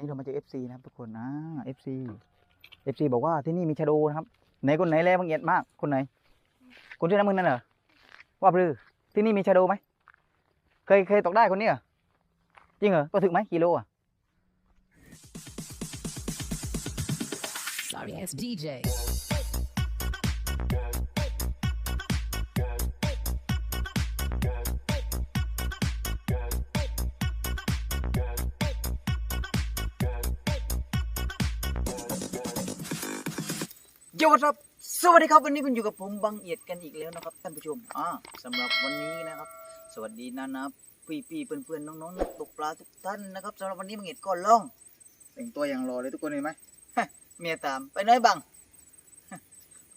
นี้เรามาเจอ FC นะครับทุกคนอ่า FC FC บอกว่าที่นี่มีชาโดนะครับไหนคนไหนแลบังเอียดมากคนไหน คนที่น้ำมือนั่นเหรอว่าปรือที่นี่มีชาโดไหมเคยเคยตกได้คนนี้เหรอจริงเหรอตัวถึกไหมกิโลอะ Sorry ass DJ. โยครับ สวัสดีครับวันนี้คุณอยู่กับผมบังเอียดกันอีกแล้วนะครับท่านผู้ชมอ่าสำหรับวันนี้นะครับ สวัสดีนะนะพี่พี่เพื่อนเพื่อนๆน้องๆนักตกปลาทุกท่านนะครับสำหรับวันนี้บังเอียดก็ล่องแต่งตัวอย่างรอเลยทุกคนเห็นไหมเมียตามไปไหนบัง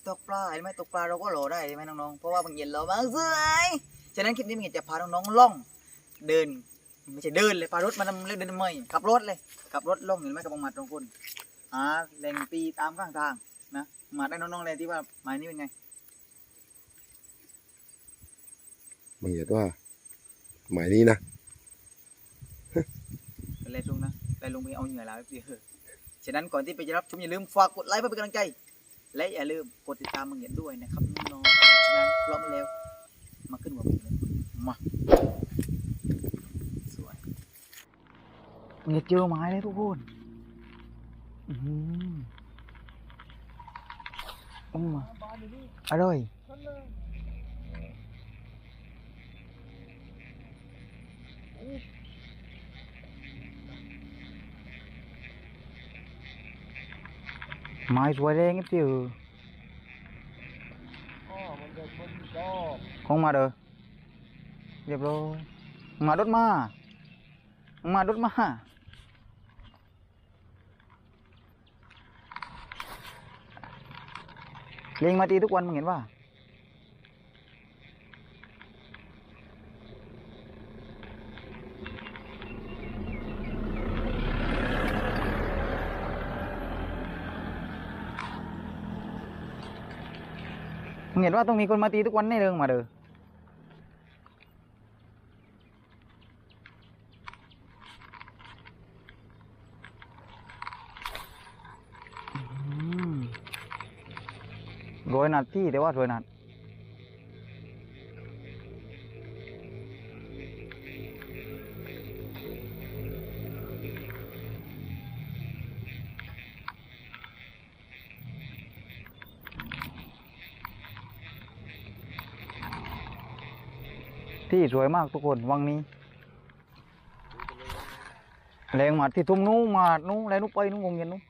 ตกปลาเห็นไหมตกปลาเราก็รอได้ใช่ไหมน้องๆเพราะว่าบังเอียดรอมาสวยฉะนั้นคลิปนี้บังเอียดจะพาน้องๆล่องเดินไม่ใช่เดินเลยพารถมาทำเรื่องเดินทำไมขับรถเลยขับรถล่องเห็นไหมกับบังหมัดตรงคนหาแหล่งปีตามข้างทาง นะมาได้น้องๆเลยที่ว่าหมายนี้เป็นไงบังเอียดว่า หมายนี้นะเป็นไรลุงนะไรลุงไปเอาเหงื่อแล้วสิเฮ้อฉะนั้นก่อนที่ไปจะรับชมอย่าลืมฝากกดไลค์เพื่อเป็นกำลังใจ และอย่าลืมกดติดตามมังเงียดด้วยนะครับน้องๆฉะนั้นพร้อมแล้ว มาขึ้นหัวผมเลยมาสวยมังเงียดเจอไม้เลยทุกคนอืม อืมอร่อยไม้สวยแรงนิดเดียว không mà được dẹp rồi mà đốt ma mà đốt ลิงมาตีทุกวันมึงเห็นว่ามึงเห็นว่าต้องมีคนมาตีทุกวันแน่เลยมาเด้อ รวยนัดที่แต่ว่ารวยนัดที่สวยมากทุกคนวังนี้แรงหมัดที่ทุ่มนู้นมาดนู้นแรงนู้ไปนู้นวงเย็นนู้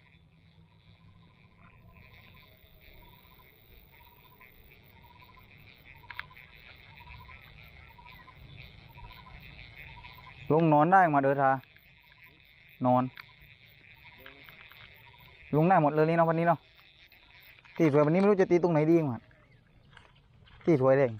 ลงนอนได้มาเดินทานอนลงได้หมดเลยนี่เนาะวันนี้เนาะที่สวยวันนี้ไม่รู้จะตีตรงไหนดีมาที่สวยเลย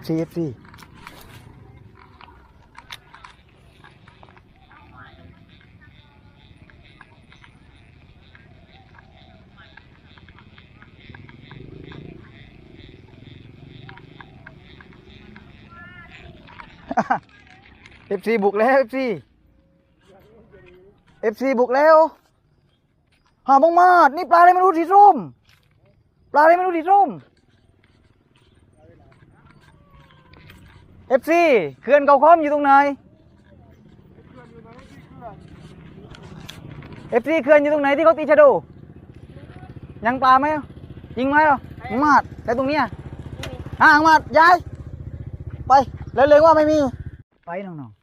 FC FC เอฟซี บุกแล้วเอฟซีเอฟซีบุกแล้ว หาบงมาดนี่ปลาอะไรไม่รู้สีส้ม ปลาอะไรไม่รู้สีส้มเอฟซีเขื่อนเขาค้อมอยู่ตรงไหนเอฟซีเขื่อนอยู่ตรงไหนที่เขาตีชะโดยังปลาไหมยิงไหมอะมาดแต่ตรงเนี้ยห่างมาดย้ายไป แล้วเลยว่าไม่มี ไปน้องๆ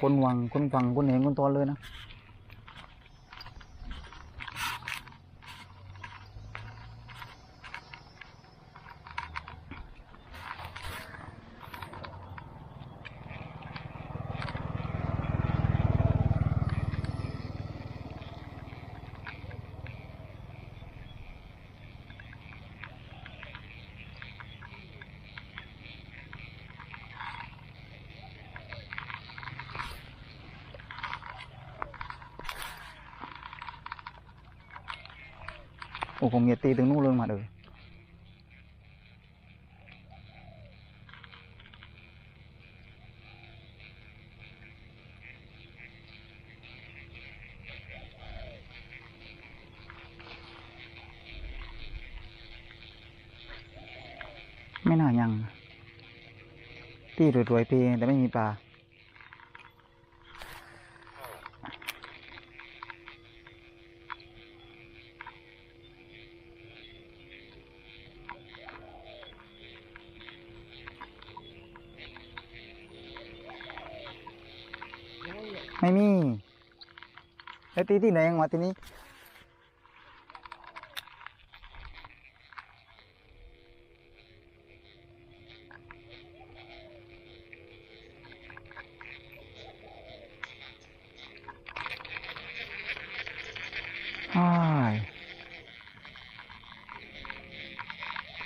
คนวังคนฟังคนเห็นคนตอนเลยนะ อ้ผมเหยียดตีถึงนู่นเลยมาเลยไม่น่ายัง ที่รวยๆเพแต่ไม่มีปลา ไม่มีแล้วตีที่ไหนมาทีนี้ใช่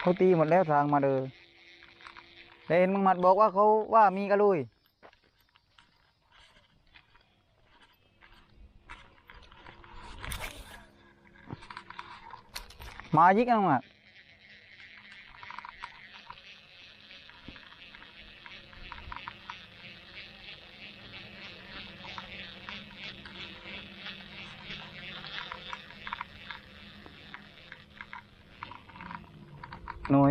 เขาตีหมดแล้วทางมาเลยแต่เห็นมังหมัดบอกว่าเขาว่ามีกระลุย มายิกนะมังหมัดน้อ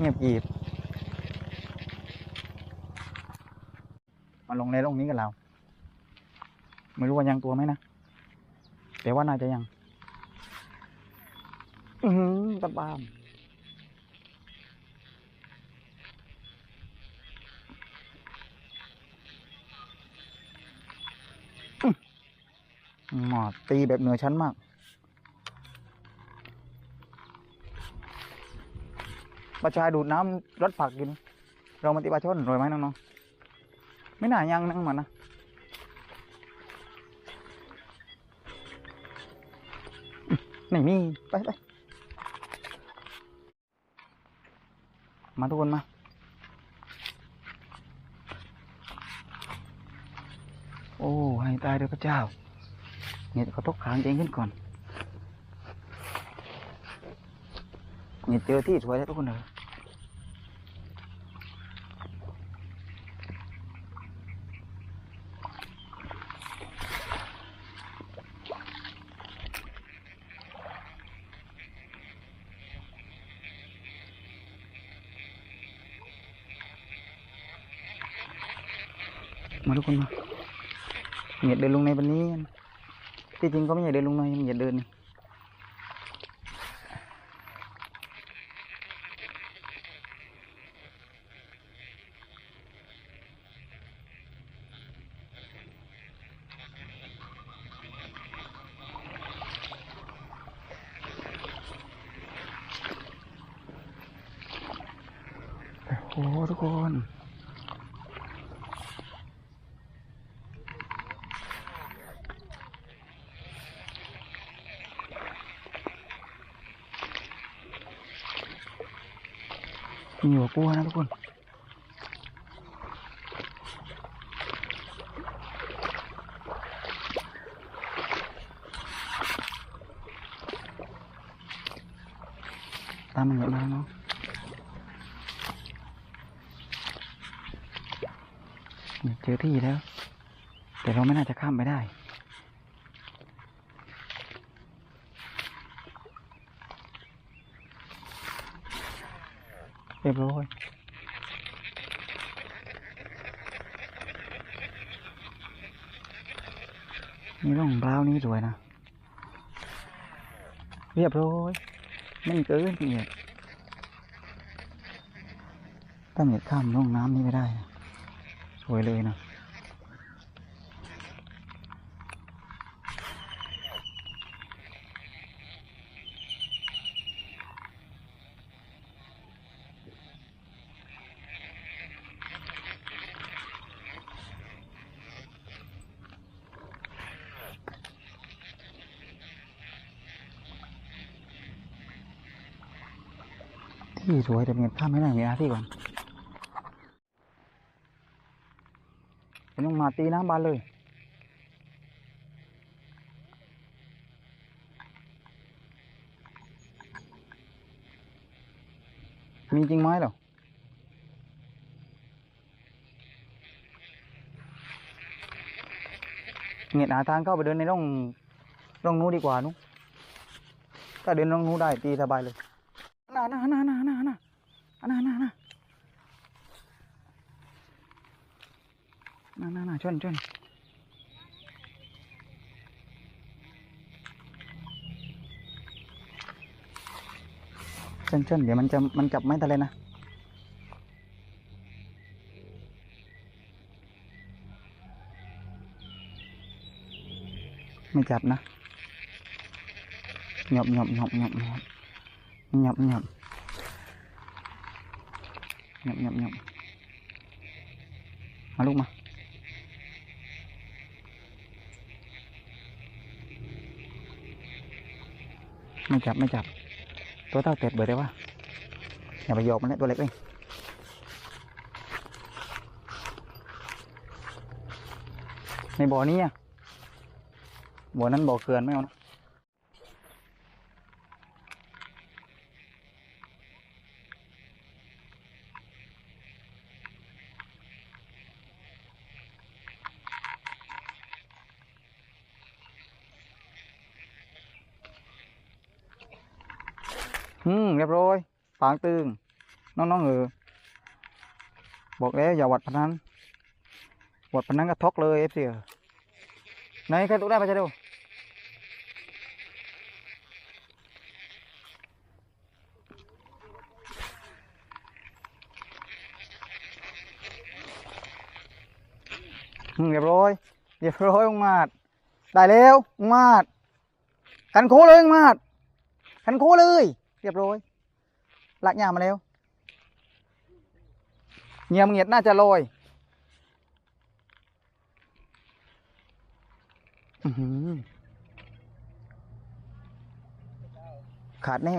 ยแล้วมังมาทำมังเอียบร้อยเลยเงียบกรีบมาลงในลงนี้กับเรา ไม่รู้ว่ายังตัวไหมนะ แต่ว่าน่าจะยัง อือหือตะบามหมอตีแบบเหนือชั้นมาก ปลาชายดูดน้ำรถผักกิน เรามาติปลาช่อนรวยไหมน้องๆไม่น่ายังนั่งมันนะไม่มีไปไปมาทุกคนมาโอ้ให้ตายเด้อพระเจ้าเนี่ยเขาตกขางเองขึ้นก่อน นี่เจอที่สวยแล้วทุกคนเลยมาทุกคนมาเหยียดเดินลงในวันนี้ ที่จริงก็ไม่อยากเดินลงในมันอยากเดินนี่ โอ้โหทุกคนมีหัวกลัวนะทุกคนตามมันเยอะมากเนาะนี่เจ อที่แล้ว แต่เราไม่น่าจะข้ามไปได้ เรียบร้อยนี่ร่องเปล่านี่สวยนะ เรียบร้อยไม่เกินเหยียดถ้าเหยียดข้ามร่องน้ำนี่ไม่ได้นะ วยเลยนะที่สวยแต่เหยียดข้ามไม่ได้เหยียดหาที่ก่อนเป็น ตีน้ำบานเลย มีจริงไหมหรอเงียหาทางเข้าไปเดินในร่องร่องนู้นดีกว่านุถ้าเดินร่องนู้นได้ตีสบายเลยน่าน่าน่าน่าน่าน่าน่าน่าน่าน่าน่าน่า ชนชนชนชนเดี๋ยวมันจะมันจับไม้ทะเลนะไม่จับนะหยอบหยอบหยอบหยอบหยอบหยอบหยอบหยอบหยบหยอบมาลูกมา ไม่จับไม่จับ ตัวเต่าเต็ดเบิดได้ว่าอย่าไปโยกมันเลยตัวเล็กเองในบ่อนี้อะบ่อนั้นบ่อเกลือนไม่เอานะ อืมเรียบร้อยปางตึงน้องๆเออบอกแล้วอย่าหวัดพนันหวัดพนันก็ทอกเลยเอฟซีไหนใครตกได้ไปจะดูอืมเรียบร้อย เรียบร้อยองมาด ได้แล้วองมาดขันโคเลยองมาดขันโคเลย เรียบร้อยลากยามาแล้วเงียมเงียดน่าจะลอยอื้อหือขาดแน่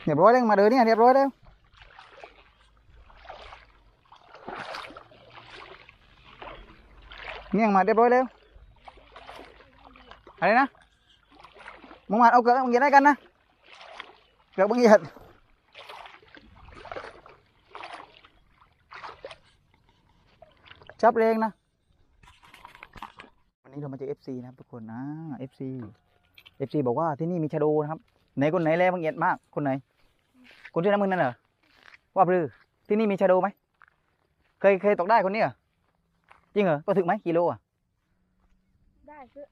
เรียบร้อยแล้วมาเดินเนี่ยเรียบร้อยแล้วเงี้ยมาเรียบร้อยแล้วอะไรนะมึงมาเอาเกลือมึงเหยียดได้กันนะเกลือมึงเหยียดจับแรงนะวันนี้เรามาเจอ FC นะครับทุกคนนะ FC FC บอกว่าที่นี่มีชะโดนะครับไหนคนไหนแลบังเอียดมากคนไหน คนที่น้ำมึงนั่นเหรอว่าปรือที่นี่มีชาโดไหมเคยเคยตกได้คนนี้เหรอจริงเหรอก็ถึงไหมกิโลอะได้คือ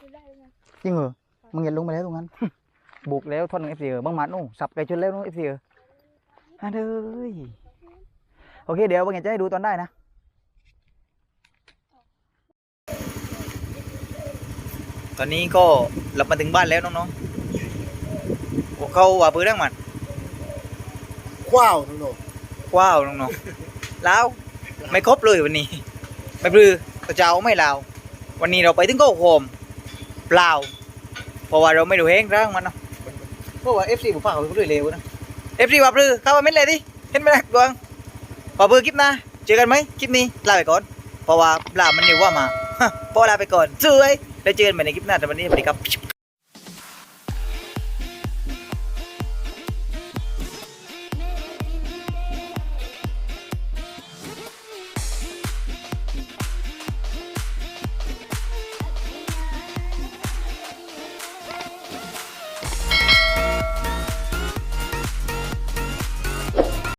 คือได้นะจริงเหรอมึงเห็นลงไปแล้วตรงนั้นบุกแล้วท่อนหนึ่งเอฟซีเออบางหมัดนู่นสับไก่ชนแล้วนู่นเอฟซีเออฮันเอ้ยโอเคเดี๋ยวบางอย่างจะให้ดูตอนได้นะตอนนี้ก็หลับมาถึงบ้านแล้วน้องๆโอ้เขาว่าปืนเรื่องมัน ว้าวน้องว้าวน้องๆแล้วไม่ครบเลยวันนี้ ไม่ปลือตะเจ้าไม่ลาววันนี้เราไปถึงโก็โฮมเปล่าเพราะว่าเราไม่ดูเฮงร่างมันเนาะเพราะว่าเอฟซีผมฝากเขาไปเรื่อยเร็วนะเอฟซีว่าปลือเข้ามาเม็ดเลยดิเห็นไหมล่ะดวงพอปลือคลิปหนะเจอกันไหมคลิปนี้ลาไปก่อนเพราะว่าปลามันนิวว่ามาพอลาไปก่อนสวยแล้วเจอกันใหม่ในคลิปหน้าแต่วันนี้สวัสดีครับ